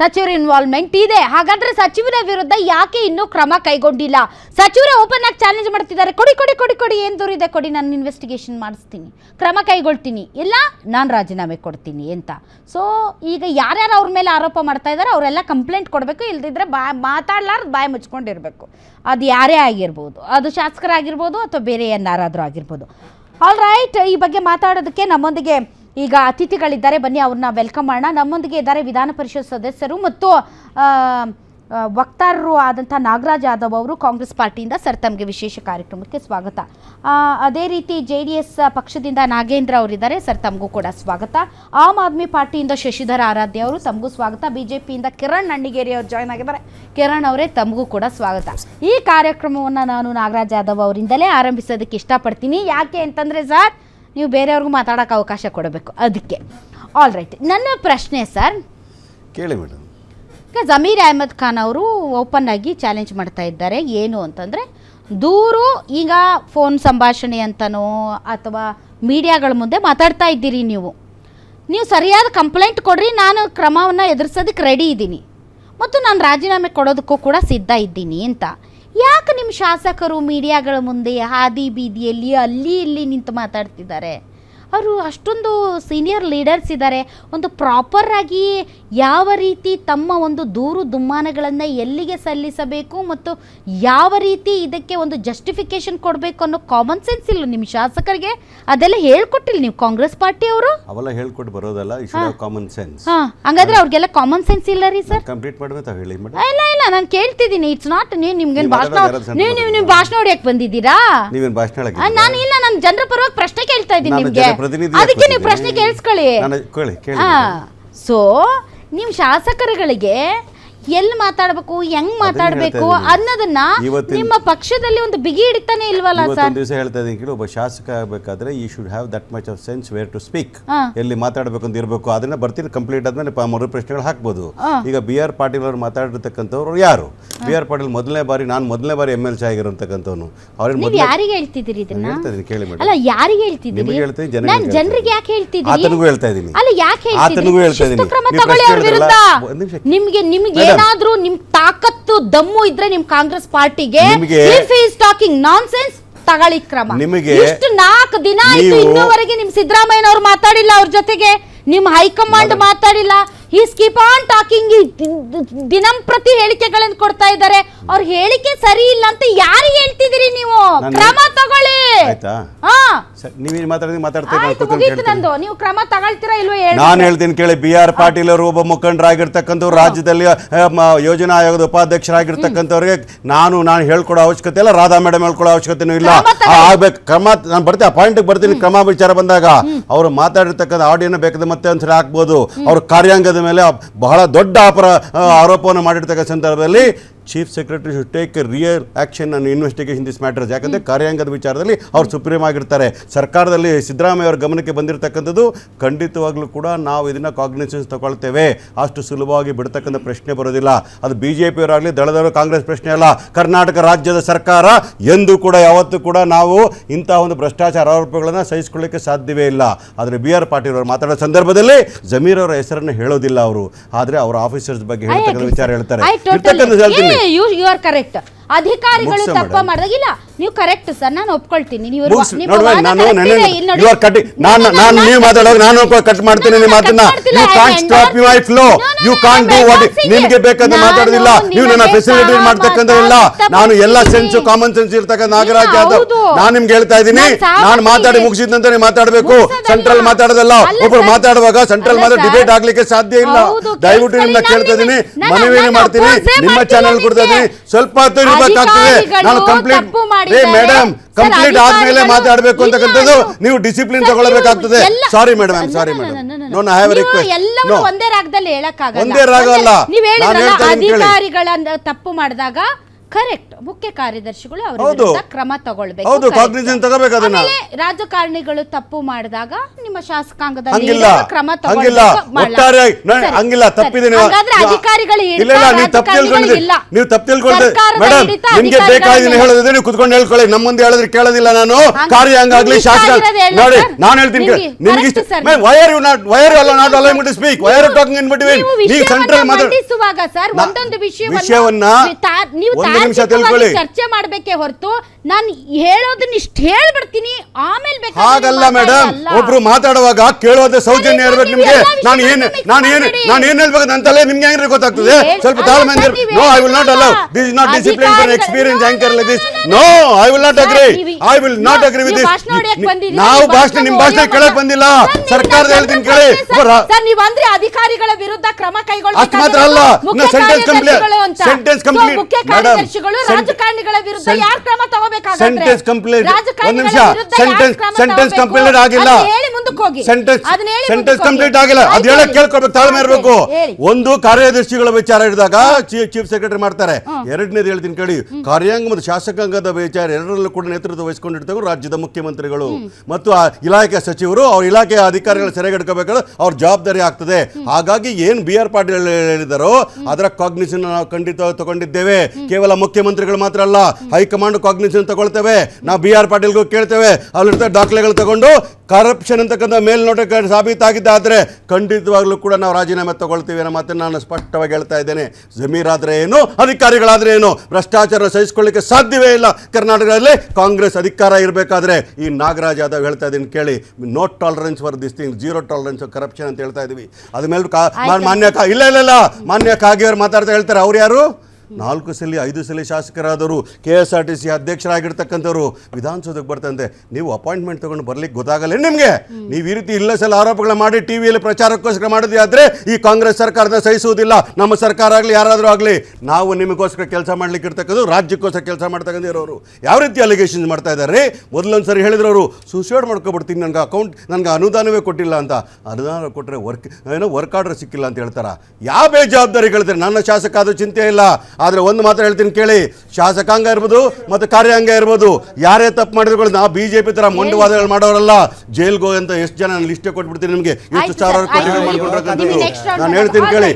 ಸಚಿವರ ಇನ್ವಾಲ್ವ್ಮೆಂಟ್ ಇದೆ. ಹಾಗಾದ್ರೆ ಸಚಿವರ ವಿರುದ್ಧ ಯಾಕೆ ಇನ್ನೂ ಕ್ರಮ ಕೈಗೊಂಡಿಲ್ಲ? ಸಚಿವರ ಓಪನ್ ಆಗಿ ಚಾಲೆಂಜ್ ಮಾಡ್ತಿದ್ದಾರೆ. ಕೊಡಿ ಕೊಡಿ ಕೊಡಿ ಕೊಡಿ, ಏನು ದೂರಿದೆ ಕೊಡಿ, ನಾನು ಇನ್ವೆಸ್ಟಿಗೇಷನ್ ಮಾಡಿಸ್ತೀನಿ. ಕ್ರಮ ಕೈಗೊಳ್ತೀನಿ. ಇಲ್ಲ, ನಾನು ರಾಜೀನಾಮೆ ಕೊಡ್ತೀನಿ ಅಂತ. ಸೊ ಈಗ ಯಾರ್ಯಾರು ಅವ್ರ ಮೇಲೆ ಆರೋಪ ಮಾಡ್ತಾ ಇದ್ದಾರೆ ಅವರೆಲ್ಲ ಕಂಪ್ಲೇಂಟ್ ಕೊಡಬೇಕು. ಇಲ್ದಿದ್ರೆ ಬಾ, ಮಾತಾಡ್ಲಾರ್ದು ಬಾಯಿ ಮುಚ್ಕೊಂಡಿರಬೇಕು. ಅದು ಯಾರೇ ಆಗಿರ್ಬೋದು. ಅದು ಶಾಸಕರಾಗಿರ್ಬೋದು ಅಥವಾ ಬೇರೆ ಯಾರಾದರೂ ಆಗಿರ್ಬೋದು. ಆಲ್ ರೈಟ್ ಈ ಬಗ್ಗೆ ಮಾತಾಡೋದಕ್ಕೆ ನಮ್ಮೊಂದಿಗೆ ಈಗ ಅತಿಥಿಗಳಿದ್ದಾರೆ. ಬನ್ನಿ, ಅವ್ರನ್ನ ವೆಲ್ಕಮ್ ಮಾಡೋಣ. ನಮ್ಮೊಂದಿಗೆ ಇದ್ದಾರೆ ವಿಧಾನ ಪರಿಷತ್ ಸದಸ್ಯರು ಮತ್ತು ವಕ್ತಾರರು ಆದಂಥ ನಾಗರಾಜ್ ಯಾದವ್ ಅವರು ಕಾಂಗ್ರೆಸ್ ಪಾರ್ಟಿಯಿಂದ ಸರ್ ತಮಗೆ ವಿಶೇಷ ಕಾರ್ಯಕ್ರಮಕ್ಕೆ ಸ್ವಾಗತ. ಅದೇ ರೀತಿ ಜೆ ಡಿ ಎಸ್ ಪಕ್ಷದಿಂದ ನಾಗೇಂದ್ರ ಅವರಿದ್ದಾರೆ. ಸರ್, ತಮಗೂ ಕೂಡ ಸ್ವಾಗತ. ಆಮ್ ಆದ್ಮಿ ಪಾರ್ಟಿಯಿಂದ ಶಶಿಧರ ಆರಾಧ್ಯ ಅವರು ತಮಗೂ ಸ್ವಾಗತ. ಬಿ ಜೆ ಪಿಯಿಂದ ಕಿರಣ್ ಅಣ್ಣಿಗೇರಿ ಅವರು ಜಾಯ್ನ್ ಆಗಿದ್ದಾರೆ. ಕಿರಣ್ ಅವರೇ ತಮಗೂ ಕೂಡ ಸ್ವಾಗತ. ಈ ಕಾರ್ಯಕ್ರಮವನ್ನು ನಾನು ನಾಗರಾಜ್ ಯಾದವ್ ಅವರಿಂದಲೇ ಆರಂಭಿಸೋದಕ್ಕೆ ಇಷ್ಟಪಡ್ತೀನಿ. ಯಾಕೆ ಅಂತಂದರೆ ಸರ್ ನೀವು ಬೇರೆಯವ್ರಿಗೂ ಮಾತಾಡೋಕ್ಕೆ ಅವಕಾಶ ಕೊಡಬೇಕು. ಅದಕ್ಕೆ. ಆಲ್ ರೈಟ್ ನನ್ನ ಪ್ರಶ್ನೆ ಸರ್. ಕೇಳಿ ಮೇಡಮ್ ಈಗ ಜಮೀರ್ ಅಹಮದ್ ಖಾನ್ ಅವರು ಓಪನ್ ಆಗಿ ಚಾಲೆಂಜ್ ಮಾಡ್ತಾ ಇದ್ದಾರೆ. ಏನು ಅಂತಂದರೆ ದೂರು ಈಗ ಫೋನ್ ಸಂಭಾಷಣೆ ಅಂತನೋ ಅಥವಾ ಮೀಡಿಯಾಗಳ ಮುಂದೆ ಮಾತಾಡ್ತಾ ಇದ್ದೀರಿ ನೀವು. ನೀವು ಸರಿಯಾದ ಕಂಪ್ಲೇಂಟ್ ಕೊಡ್ರಿ ನಾನು ಕ್ರಮವನ್ನು ಎದುರಿಸೋದಕ್ಕೆ ರೆಡಿ ಇದ್ದೀನಿ. ಮತ್ತು ನಾನು ರಾಜೀನಾಮೆ ಕೊಡೋದಕ್ಕೂ ಕೂಡ ಸಿದ್ಧ ಇದ್ದೀನಿ ಅಂತ. ಯಾಕೆ ನಿಮ್ಮ ಶಾಸಕರು ಮೀಡಿಯಾಗಳ ಮುಂದೆ ಹಾದಿ ಬೀದಿಯಲ್ಲಿ ಅಲ್ಲಿ ಇಲ್ಲಿ ನಿಂತು ಮಾತಾಡ್ತಿದ್ದಾರೆ? ಅವರು ಅಷ್ಟೊಂದು ಸೀನಿಯರ್ ಲೀಡರ್ಸ್ ಇದ್ದಾರೆ. ಒಂದು ಪ್ರಾಪರ್ ಆಗಿ ಯಾವ ರೀತಿ ತಮ್ಮ ಒಂದು ದೂರು ದುಮ್ಮಾನಗಳನ್ನು ಎಲ್ಲಿಗೆ ಸಲ್ಲಿಸಬೇಕು ಮತ್ತು ಯಾವ ರೀತಿ ಇದಕ್ಕೆ ಒಂದು ಜಸ್ಟಿಫಿಕೇಶನ್ ಕೊಡಬೇಕು ಅನ್ನೋ ಕಾಮನ್ ಸೆನ್ಸ್ ಇಲ್ಲ ನಿಮ್ಮ ಶಾಸಕರಿಗೆ. ಅದೆಲ್ಲ ಹೇಳ್ಕೊಟ್ಟಿಲ್ಲ ನೀವು ಕಾಂಗ್ರೆಸ್ ಪಾರ್ಟಿಯವರು ಅವೆಲ್ಲ ಹೇಳ್ಕೊಟ್ಟು ಬರೋದಲ್ಲ ಕಾಮನ್ ಸೆನ್ಸ್ ಹಂಗಾದ್ರೆ ಅವ್ರಿಗೆಲ್ಲ ಕಾಮನ್ ಸೆನ್ಸ್ ಇಲ್ಲ ರೀ ಸರ್? ಕಂಪ್ಲೀಟ್ ಮಾಡ್ಬೇಕು ಹೇಳಿ ಇಲ್ಲ ಇಲ್ಲ ನಾನು ಕೇಳ್ತಿದ್ದೀನಿ ಇಟ್ಸ್ ನಾಟ್ ನೀವು ನಿಮ್ಗೇನು ನೀವು ಭಾಷಣ ನೀವು ನೀವು ಭಾಷಣ ಹೊಡಿಯಕ್ಕೆ ಬಂದಿದ್ದೀರಾ? ನೀವೇನು ಭಾಷಣ ನಾನು ಇಲ್ಲ ನಾನು ಜನರ ಪರವಾಗಿ ಪ್ರಶ್ನೆ ಕೇಳ್ತಾ ಇದ್ದೀನಿ ನಿಮಗೆ. ನಿಮ್ಗೆ ಜನಪ್ರತಿನಿಧಿ ಅದಕ್ಕೆ ನೀವು. ಪ್ರಶ್ನೆ ಕೇಳಿಸ್ಕೊಳ್ಳಿ. ನಾನು ಕೇಳಿ ಕೇಳಿ. ಹಾ. ಸೊ ನಿಮ್ಮ ಶಾಸಕರುಗಳಿಗೆ ಎಲ್ಲಿ ಮಾತಾಡಬೇಕು ಹೆಂಗ್ ಮಾತಾಡಬೇಕು ಅನ್ನೋದನ್ನ ಇವತ್ತಿನ- ನಿಮ್ಮ ಪಕ್ಷದಲ್ಲಿ ಒಂದು ಬಿಗಿ ಹಿಡಿತಾನೆ ಇಲ್ವಲ್ಲ ಸರ್? ಇವತ್ತೊಂದು ದಿವಸ ಹೇಳ್ತಾ ಇದ್ದೀನಿ ಕೇಳಿ ಒಬ್ಬ ಶಾಸಕ ಆಗಬೇಕಾದ್ರೆ ಈ should have that much of sense where to speak ಹಾ. ಎಲ್ಲಿ ಮಾತಾಡಬೇಕು ಅಂತ ಇರಬೇಕು ಅದನ್ನ ಬರ್ತೀನಿ ಕಂಪ್ಲೀಟ್ ಆದ್ಮೇಲೆ ಪ- ಮರು ಪ್ರಶ್ನೆಗಳು ಹಾಕ್ಬೋದು. ಈಗ ಬಿ ಆರ್ ಪಾಟೀಲ್ ಅವರು ಮಾತಾಡಿರ್ತಕ್ಕಂಥವ್ರು ಯಾರು? ಬಿ ಆರ್ ಪಾಟೀಲ್ ಮೊದಲನೇ ಬಾರಿ ನಾನು ಮೊದಲನೇ ಬಾರಿ ಎಂ ಎಲ್ ಸಿ ಆಗಿರೋಂತಕ್ಕಂಥವ್ನು. ಅವ್ರಿಗೆ ನೀವ್ ಮೊದಲೇ ಯಾರಿಗೆ ಹೇಳ್ತಿದ್ದೀರಿ ಇದನ್ನ? ಹೇಳ್ತಾ ಇದ್ದೀನಿ ಕೇಳಿ ಮೇಡಮ್ ಅಲ್ಲ ಯಾರಿಗೆ ಹೇಳ್ತಿದ್ದೀರಿ? ನಿಮಗೆ ಹೇಳ್ತೀನಿ, ಜನರಿಗೆ ನಾನು ಹೇಳ್ತಾ ಜನರಿಗೆ ಯಾಕೆ ಹೇಳ್ತಿದ್ದೀರಿ? ಆತನಿಗೂ ಹೇಳ್ತಾ ಇದ್ದೀನಿ. ಅಲ್ಲ ಯಾಕೆ ಆತನಿಗೂ ಹೇಳ್ತಾ ಹೇಳ್ತಿದ್ದೀರಿ ಇದ್ದೀನಿ. ಶಿಸ್ತು ಕ್ರಮ ನೀವು ತಗೊಳ್ಳಿ ಪ್ರಶ್ನೆ ಅವ್ರ ವಿರುದ್ಧ. ಹೇಳಿದ್ರಲ್ಲ, ಒಂದ್ ನಿಮಿಷ. ನಿಮ್ಗೆ ನಿಮ್ಗೆ. ಏನಾದ್ರೂ ನಿಮ್ ತಾಕತ್ತು ದಮ್ಮು ಇದ್ರೆ ನಿಮ್ ಕಾಂಗ್ರೆಸ್ ಪಾರ್ಟಿಗೆ ನಿಮ್ಗೆ- if is talking nonsense ತಗೊಳ್ಳಿ ಕ್ರಮ. ನಿಮಗೆ ಇಷ್ಟು ನಾಲ್ಕು ದಿನ ಆಯ್ತು ನೀವು- ಇನ್ನೂವರೆಗೆ ನಿಮ್ ಸಿದ್ದರಾಮಯ್ಯನವ್ರು ಮಾತಾಡಿಲ್ಲ ಅವ್ರ ಜೊತೆಗೆ. ನಿಮ್ ಹೈಕಮಾಂಡ್ ಮಾತಾಡಿಲ್ಲ. ಈ ಸ್ಕಿಪ್ ಆನ್ ಟಾಕಿಂಗ್ ದಿನಂಪ್ರತಿ ಹೇಳಿಕೆಗಳನ್ನು ಕೊಡ್ತಾ ಇದ್ದಾರೆ. ಅವ್ರ ಹೇಳಿಕೆ ಸರಿ ಇಲ್ಲ ಅಂತ ಯಾರಿಗೆ ಹೇಳ್ತಿದ್ದೀರಿ ನೀವು? ನಾನು- ಕ್ರಮ ತಗೊಳ್ಳಿ. ಆಯ್ತಾ? ಹಾ. ಸರ್ ನೀವೇನು ಮಾತಾಡಿದ್ರೆ ಮಾತಾಡ್ತೀನಿ ನಾನು ಆಯ್ತು ಮುಗೀತು ಕೇಳ್ತೀನಿ. ನಂದು. ನೀವು ಕ್ರಮ ತಗೊಳ್ತೀರಾ ಇಲ್ವೋ ಹೇಳಿ ನಾನು ಹೇಳ್ತೀನಿ ಕೇಳಿ ಬಿ ಆರ್ ಪಾಟೀಲ್ ಅವರು ಒಬ್ಬ ಮುಖಂಡರಾಗಿರ್ತಕ್ಕಂಥವ್ರು ರಾಜ್ಯದಲ್ಲಿ ಆ, ಮ- ಯೋಜನಾ ಆಯೋಗದ ಉಪಾಧ್ಯಕ್ಷರಾಗಿರ್ತಕ್ಕಂಥವ್ರಿಗೆ ನಾನು ನಾನು ಹೇಳ್ಕೊಡೋ ಅವಶ್ಯಕತೆ ಇಲ್ಲ ರಾಧಾ ಮೇಡಮ್ ಹೇಳ್ಕೊಡೋ ಅವಶ್ಯಕತೆನೂ ಇಲ್ಲ. ಕ್ರಮ ತಗೊಳ್ಳಿ. ಆಗ್ಬೇಕು. ಕ್ರಮ ನಾನು ಬರ್ತೀನಿ ಪಾಯಿಂಟ್ಗೆ ಬರ್ತೀನಿ ಕ್ರಮ ವಿಚಾರ ಬಂದಾಗ. ಅವರು ಮಾತಾಡಿರ್ತಕ್ಕಂಥ ಆಡಿಯೋನ ಬೇಕಾದ ಮತ್ತೆ ಒಂದ್ಸರಿ ಹಾಕ್ಬೋದು. ಅವ್ರ ಕಾರ್ಯಾಂಗದ ಮೇಲೆ ಬಹಳ ದೊಡ್ಡ ಅಪರ ಆರೋಪವನ್ನು ಮಾಡಿರ್ತಕ್ಕಂಥ ಸಂದರ್ಭದಲ್ಲಿ chief secretary should take real action ಅನ್ನು ಇನ್ವೆಸ್ಟಿಗೇಷನ್ ದಿಸ್ ಮ್ಯಾಟರ್ಸ್ ಯಾಕಂದರೆ ಕಾರ್ಯಾಂಗದ ವಿಚಾರದಲ್ಲಿ ಅವ್ರು ಸುಪ್ರೀಂ ಆಗಿರ್ತಾರೆ. ಸರ್ಕಾರದಲ್ಲಿ ಸಿದ್ದರಾಮಯ್ಯ ಅವರ ಗಮನಕ್ಕೆ ಬಂದಿರತಕ್ಕಂಥದ್ದು ಖಂಡಿತವಾಗ್ಲೂ ಕೂಡ ನಾವು ಇದನ್ನ ಕಾಗ್ನಿಷನ್ಸ್ ತಗೊಳ್ತೇವೆ. ಅಷ್ಟು ಸುಲಭವಾಗಿ ಬಿಡ್ತಕ್ಕಂಥ ಪ್ರಶ್ನೆ ಬರೋದಿಲ್ಲ. ಅದು ಬಿ ಜೆ ಪಿಯವರಾಗಲಿ ದಳದವರು ಕಾಂಗ್ರೆಸ್ ಪ್ರಶ್ನೆ ಅಲ್ಲ. ಕರ್ನಾಟಕ ರಾಜ್ಯದ ಸರ್ಕಾರ ಎಂದೂ ಕೂಡ ಯಾವತ್ತೂ ಕೂಡ ನಾವು ಇಂಥ ಒಂದು ಭ್ರಷ್ಟಾಚಾರ ಆರೋಪಗಳನ್ನು ಸಹಿಸಿಕೊಳ್ಳಿಕ್ಕೆ ಸಾಧ್ಯವೇ ಇಲ್ಲ. ಆದರೆ ಬಿ ಆರ್ ಪಾಟೀಲ್ ಅವರು ಮಾತಾಡೋ ಸಂದರ್ಭದಲ್ಲಿ ಜಮೀರ್ ಅವರ ಹೆಸರನ್ನು ಹೇಳೋದಿಲ್ಲ ಅವರು. ಆದರೆ ಅವರ ಆಫೀಸರ್ಸ್ ಬಗ್ಗೆ ಹೇಳ್ತಕ್ಕಂಥ ವಿಚಾರ ಹೇಳ್ತಾರೆ. ಇರ್ತಕ್ಕಂಥ ಹೇಳ್ತೀನಿ ಯು ಆರ್ ಕರೆಕ್ಟ್ ಅಧಿಕಾರಿಗಳು ಮುಗ್ಸು ತಪ್ಪ madam. ಮಾಡಿದಾಗ ಇಲ್ಲ ನೀವು ಕರೆಕ್ಟ್ ಸರ್ ನಾನು ಒಪ್ಕೊಳ್ತೀನಿ ನೀವು ಮುಗಿಸ್ ನಿಮ್ಮ ನೋಡುವ ವಾದ ನಾನು correct ಇದೆ. ಇಲ್ಲಿ ನೋಡಿ. ಯು ಆರ್ ಕಟ್ಟಿ ನಾನು ನಾನು ನಾನು ನೀವು ಮಾತಾಡುವಾಗ ನಾನು ಕಟ್ ಮಾಡ್ತೀನಿ ನಿಮ್ಮ ಮಾತನ್ನ cut ಮಾಡ್ತಿಲ್ಲ. You I can't am stop my endorsing flow. No, no, you no, can't I do am what endorsing ನಿಮಗೆ ನಾನು ಮಾತಾಡೋದಿಲ್ಲ ನೀವು ನನ್ನ ನಿಮಗೆ ಫೆಸಿಲಿಟಿ ಸಹ ಮಾಡ್ತಕ್ಕಂಥವಿಲ್ಲ ನಾನು ಎಲ್ಲ. ಸೆನ್ಸ್ ಕಾಮನ್ ಸೆನ್ಸ್ ಇರ್ತಕ್ಕಂಥ ನಾಗರಾಜ್ ಇಲ್ಲ, ಯಾದವ್ ಹೌದು. ನಾನು ನಿಮ್ಗೆ ಹೇಳ್ತಾ ಇದ್ದೀನಿ ನಾನು ನಾನು ಮಾತಾಡಿ ಮಾಡ್ತೀನಿ. ಮುಗಿಸಿದಂತ ನೀವು ಮಾತಾಡಬೇಕು ಮುಗ್ಸೋದಲ್ಲ. ಸೆಂಟ್ರಲ್ ಮಾತಾಡೋದಲ್ಲ ಅಲ್ಲ ಒಬ್ಬರು ಸರ್. ಮಾತಾಡುವಾಗ ಸೆಂಟ್ರಲ್ ಅಲ್ಲ ಮಾತ್ರ ಸರ್. ಡಿಬೇಟ್ ಆಗ್ಲಿಕ್ಕೆ ಸಾಧ್ಯ ಇಲ್ಲ ಹೌದು, ದಯವಿಟ್ಟು ನಿಮ್ಮನ್ನ ನಿಮ್ನ ಕೇಳ್ತಾ ನಾನು ಇದ್ದೀನಿ ಮನವಿ ಮನವಿಯನ್ನು ಮಾಡ್ತೀನಿ ನಿಮ್ಮ ಚಾನೆಲ್ ಚಾನಲ್ ಕೊಡ್ತಾ ಇದ್ದೀನಿ ಸ್ವಲ್ಪ ಹೊತ್ತು ಇರ್ಬೇಕಾಗ್ತದೆ ನಾನು ಕಂಪ್ಲೀಟ್. ಮೇಡಮ್ ಕಂಪ್ಲೀಟ್ ಆದ್ಮೇಲೆ ಮಾತಾಡಬೇಕು ಅಂತಕ್ಕಂಥದ್ದು ನೀವು- discipline ತಗೊಳ್ಬೇಕಾಗ್ತದೆ sorry madam I sorry madam. No have request ಎಲ್ಲವೂ ಒಂದೇ ರಾಗದಲ್ಲಿ ಹೇಳಕ್ಕಾಗಲ್ಲ ಒಂದೇ ರಾಗ ಅಲ್ಲ. ನೀವು ನಾನು ಹೇಳ್ತಾ ಇದ್ದೀನಿ ಅಧಿಕಾರಿಗಳ ತಪ್ಪು ಮಾಡಿದಾಗ ಕರೆಕ್ಟ್ ಮುಖ್ಯ ಕಾರ್ಯದರ್ಶಿಗಳು ಅವರ ಹೌದು. ವಿರುದ್ಧ ಕ್ರಮ ತಗೊಳ್ಬೇಕು ಹೌದು, correct. cognizance ತಗೋಬೇಕು ಅದನ್ನ. ಆಮೇಲೆ ರಾಜಕಾರಣಿಗಳು ತಪ್ಪು ಮಾಡಿದಾಗ ನಿಮ್ಮ ಶಾಸಕಾಂಗದಲ್ಲಿ ಹಂಗಿಲ್ಲ ಕ್ರಮ ಹಂಗಿಲ್ಲ ತಗೊಳ್ಬೇಕು, ಮಾಡಲ್ಲ. ಒಟ್ಟಾರೆ ನೋಡಿ, ಸರಿ, ಹಂಗಿಲ್ಲ ಸರಿ. ತಪ್ಪಿದೆ ನೀವು ಹಾಗಾದ್ರೆ ಅಧಿಕಾರಿಗಳು ಇಲ್ಲ ಇಲ್ಲ ನೀವು ತಪ್ಪು ತಿಳ್ಕೊಂಡಿದ್ದೀರಿ ಇಲ್ಲ ನೀವು ತಪ್ಪು ತಿಳ್ಕೊಳ್ತೀರಿ ಸರ್ಕಾರದ ಮೇಡಮ್ ಹಿಡಿತ ನಿಮ್ಗೆ ಅಧಿಕಾರಿಗಳ ಬೇಕಾಗಿದ್ದೀನಿ ಮೇಲೆ. ಹೇಳೋದಿದ್ರೆ ನೀವು ಕುತ್ಕೊಂಡು ಹೇಳ್ಕೊಳ್ಳಿ ನಮ್ಮ ಮುಂದೆ ಹೇಳಿದ್ರೆ ಕೇಳೋದಿಲ್ಲ ನಾನು ಕಾರ್ಯ ಕಾರ್ಯಾಂಗ ಆಗ್ಲಿ ನಿಮ್ಗೆ ಶಾಸಕ ಇಷ್ಟ ಆಗಿರೋದು ನೋಡಿ. ನಾನು ಹೇಳ್ತೀನಿ ನಿಮ್ಗೆ ನಿಮ್ಗೆ ಇಷ್ಟ correct sir. Ma'am why are you not why are you not allow to speak why are talking in between ನೀವು ನೀವು ವಿಷಯವನ್ನ ಸೆಂಟ್ರಲ್ ಮಂಡಿಸುವಾಗ ಸರ್ ನಾ- ಒಂದೊಂದು ವಿಷಯವನ್ನ ವಿಷಯವನ್ನ ನೀವು ತಾ- ನೀವು ಒಂದು ನಿಮಿಷ ತಿಳ್ಕೊಳ್ಳಿ. ಚರ್ಚೆ ಮಾಡ್ಬೇಕೇ ಹೊರತು ನಾನು ಹೇಳೋದನ್ನ ಇಷ್ಟು ಹೇಳ್ಬಿಡ್ತೀನಿ. ಆಮೇಲೆ ಬೇಕಾದ್ರೆ ಹಾಗಲ್ಲ ನೀವು ಮೇಡಮ್. ಒಬ್ರು ಮಾತಾಡುವಾಗ ಕೇಳೋದೇ ಸೌಜನ್ಯ ಹೇಳ್ಬೇಕು ಇರ್ಬೇಕು ನೀವು ನಿಮ್ಗೆ. ಎಲ್ಲ ನಾನು ಏನು mix ನಾನು ಏನ್ ಮಾಡ್ಬೇಡಿ. ನಾನು ಏನ್ ಹೇಳ್ಬೇಕು ನನ್ನ ತಲೆ ನಿಮ್ಗೆ ಹೆಂಗ್ರಿ ಗೊತ್ತಾಗ್ತದೆ? ನೀವು ಹೇಳ್- ಸ್ವಲ್ಪ ಅಲ್ಲ ತಾಳ್ಮೆ ಸರ್, ನೀವು no I will not allow. This not discipline for ಅಧಿಕಾರಿಗಳು- experience No, anchor like this no I will not sir, agree ನೀವು- I will not agree with ನೀವು ದಿಸ್ ಭಾಷಣ ಹೊಡ್ಯಕ್ ಬಂದಿದ್ದೀರಿ, ನಾವು ನೀವು ಭಾಷಣ ಭಾಷಣ ನಿಮ್ ಭಾಷಣ ಹೊಡ್ಯಕ್ ಕೇಳಕ್ ಬಂದಿಲ್ಲ. ಸರ್, ನೀವು ಸರ್ಕಾರದ ಹೇಳ್ತೀನಿ ಕೇಳಿ. ಸರ್, ಒಬ್ಬ ಸರ್ ನೀವು ಅಂದ್ರೆ ಅಧಿಕಾರಿಗಳ ವಿರುದ್ಧ ಕ್ರಮ ಕೈಗೊಳ್ಳಿ ಅಷ್ಟ್ ಮಾತ್ರ ಅಲ್ಲ, ಇನ್ನು sentence complete- sentence complete. ಮುಖ್ಯ Madam, ಕಾರ್ಯದರ್ಶಿಗಳು ರಾಜಕಾರಣಿಗಳ ವಿರುದ್ಧ ಯಾರು ಕ್ರಮ ತಗೋಬೇಕಾಗತ್ತೆ ಸೆಂಟೆನ್ಸ್ ಕಂಪ್ಲೀಟ್ ಒಂದ್ ನಿಮಿಷ. Sentence sentence? ಕಂಪ್ಲೀಟ್ ಆಗಿಲ್ಲ. ಮುಂದಕ್ಕೆ ಹೋಗಿ. Sentence sentence complete. ಆಗಿಲ್ಲ. ಅದ್ ಹೇಳಕ್ ಕೇಳ್ಕೊಬೇಕು ತಾಳ್ಮೆ ಇರಬೇಕು. ಒಂದು ಕಾರ್ಯದರ್ಶಿಗಳ ವಿಚಾರ ಹಿಡಿದಾಗ ಚೀಫ್ ಸೆಕ್ರೆಟರಿ ಮಾಡ್ತಾರೆ. ಎರಡನೇದು ಹೇಳ್ತೀನಿ ಕೇಳಿ. ಕಾರ್ಯಾಂಗ ಮತ್ತು ಶಾಸಕಾಂಗದ ವಿಚಾರ ಎರಡರಲ್ಲೂ ಕೂಡ ನೇತೃತ್ವ ವಹಿಸಿಕೊಂಡಿರ್ತವೆ ರಾಜ್ಯದ ಮುಖ್ಯಮಂತ್ರಿಗಳು. ಮತ್ತು ಆ ಇಲಾಖೆ ಸಚಿವರು ಅವ್ರ ಇಲಾಖೆಯ ಅಧಿಕಾರಿಗಳ ಸೆರೆಗಿಡ್ಕೋಬೇಕಾದ್ರೆ ಅವ್ರ ಜವಾಬ್ದಾರಿ ಆಗ್ತದೆ. ಹಾಗಾಗಿ ಏನ್ ಬಿ ಆರ್ ಪಾಟೀಲ್ ಹೇಳಿದಾರೋ ಅದರ ಕಾಗ್ನಿಷನ್ ನಾವು ಖಂಡಿತ ತಗೊಂಡಿದ್ದೇವೆ. ಕೇವಲ ಮುಖ್ಯಮಂತ್ರಿಗಳು ಮಾತ್ರ ಅಲ್ಲ ಹೈಕಮಾಂಡ್ ಕಾಗ್ನಿಷನ್ ತಗೊಳ್ತೇವೆ. ನಾವು ಬಿ ಆರ್ ಪಾಟೀಲ್ಗೂ ಕೇಳ್ತೇವೆ. ಅಲ್ಲಿರ್ತಾರೆ ದಾಖಲೆಗಳು ತಗೊಂಡು ಕರಪ್ಷನ್ ಅಂತಕ್ಕಂಥ ಮೇಲ್ನೋಟಕ್ಕೆ ಸಾಬೀತಾಗಿದ್ದಾದರೆ ಖಂಡಿತವಾಗ್ಲೂ ಕೂಡ ನಾವು ರಾಜೀನಾಮೆ ತಗೊಳ್ತೀವಿ ಅನ್ನೋ ಮಾತನ್ನು ನಾನು ಸ್ಪಷ್ಟವಾಗಿ ಹೇಳ್ತಾ ಇದ್ದೇನೆ. ಜಮೀರಾದ್ರೆ ಏನು ಅಧಿಕಾರಿಗಳಾದ್ರೆ ಏನು ಭ್ರಷ್ಟಾಚಾರ ಸಹಿಸಿಕೊಳ್ಳಿಕ್ಕೆ ಸಾಧ್ಯವೇ ಇಲ್ಲ. ಕರ್ನಾಟಕದಲ್ಲಿ ಕಾಂಗ್ರೆಸ್ ಅಧಿಕಾರ ಇರಬೇಕಾದ್ರೆ ಈ ನಾಗರಾಜ್ ಯಾದವ್ ಹೇಳ್ತಾ ಇದ್ದೀನಿ ಕೇಳಿ. No tolerance for this thing zero tolerance corruption ಅಂತ ಹೇಳ್ತಾ ಇದೀವಿ. ಅದ್ಮೇಲೆ ಕಾ ಮಾ- ಮಾನ್ಯ ಕಾ ಇಲ್ಲ ಇಲ್ಲ ಇಲ್ಲ. ಮಾನ್ಯ ಕಾಗೆಯವರು ಮಾತಾಡ್ತಾ ಹೇಳ್ತಾರೆ. ಅವ್ರು ಯಾರು? ನಾಲ್ಕು ಸಲ ಐದು ಸಲ ಶಾಸಕರಾದವರು K S R T C ಅಧ್ಯಕ್ಷರಾಗಿರ್ತಕ್ಕಂಥವ್ರು ವಿಧಾನಸೌಧಕ್ಕೆ ಬರ್ತಂತೆ. ನೀವು ಅಪಾಯಿಂಟ್ಮೆಂಟ್ ತೊಗೊಂಡು ಬರ್ಲಿಕ್ಕೆ ಗೊತ್ತಾಗಲ್ಲ ನಿಮಗೆ? ನೀವು ಈ ರೀತಿ ಇಲ್ಲ ಸಲ ಆರೋಪಗಳ ಮಾಡಿ ಟಿ ವಿಯಲ್ಲಿ ಪ್ರಚಾರಕ್ಕೋಸ್ಕರ ಮಾಡಿದ್ರೆ ಆದರೆ ಈ ಕಾಂಗ್ರೆಸ್ ಸರ್ಕಾರದ ಸಹಿಸುವುದಿಲ್ಲ. ನಮ್ಮ ಸರ್ಕಾರ ಆಗಲಿ, ಯಾರಾದರೂ ಆಗಲಿ, ನಾವು ನಿಮಗೋಸ್ಕರ ಕೆಲಸ ಮಾಡ್ಲಿಕ್ಕೆ ಇರ್ತಕ್ಕಂಥ ರಾಜ್ಯಕ್ಕೋಸ್ಕರ ಕೆಲಸ ಮಾಡ್ತಕ್ಕಂಥ ಇರೋರು. ಯಾವ ರೀತಿ ಅಲಿಗೇಷನ್ಸ್ ಮಾಡ್ತಾ ಇದ್ದಾರೆ? ಮೊದಲೊಂದು ಸರಿ ಹೇಳಿದ್ರು ಅವರು ಸೂಸೈಡ್ ಮಾಡ್ಕೊಬಿಡ್ತೀನಿ, ನನಗೆ ಅಕೌಂಟ್ ನನಗೆ ಅನುದಾನವೇ ಕೊಟ್ಟಿಲ್ಲ ಅಂತ. ಅನುದಾನ ಕೊಟ್ಟರೆ ವರ್ಕ್ ಏನೋ ವರ್ಕ್ ಆರ್ಡರ್ ಸಿಕ್ಕಿಲ್ಲ ಅಂತ ಹೇಳ್ತಾರ? ಯಾವ ಬೇಜವಾಬ್ದಾರಿ ಹೇಳ್ತಾರೆ ನನ್ನ ಶಾಸಕ ಅದು ಚಿಂತೆ ಇಲ್ಲ. ಆದರೆ ಒಂದು ಮಾತ್ರ ಹೇಳ್ತೀನಿ ಕೇಳಿ ಶಾಸಕಾಂಗ ಇರ್ಬೋದು ಮತ್ತು ಕಾರ್ಯಾಂಗ ಇರ್ಬೋದು ಯಾರೇ ತಪ್ಪು ಮಾಡಿದ್ರು ನಾವು ಬಿ ಜೆ ಪಿ ಥರ ಮೊಂಡುವಾದಗಳು ಮಾಡೋರಲ್ಲ ಜೈಲ್ಗೆ ಹೋಗಿ ಅಂತ ಎಷ್ಟು ಜನ ಲಿಸ್ಟೇ ಕೊಟ್ಬಿಡ್ತೀನಿ ನಿಮಗೆ? ಎಷ್ಟು ಸಾವಿರ ನಾನು ಹೇಳ್ತೀನಿ ಕೇಳಿ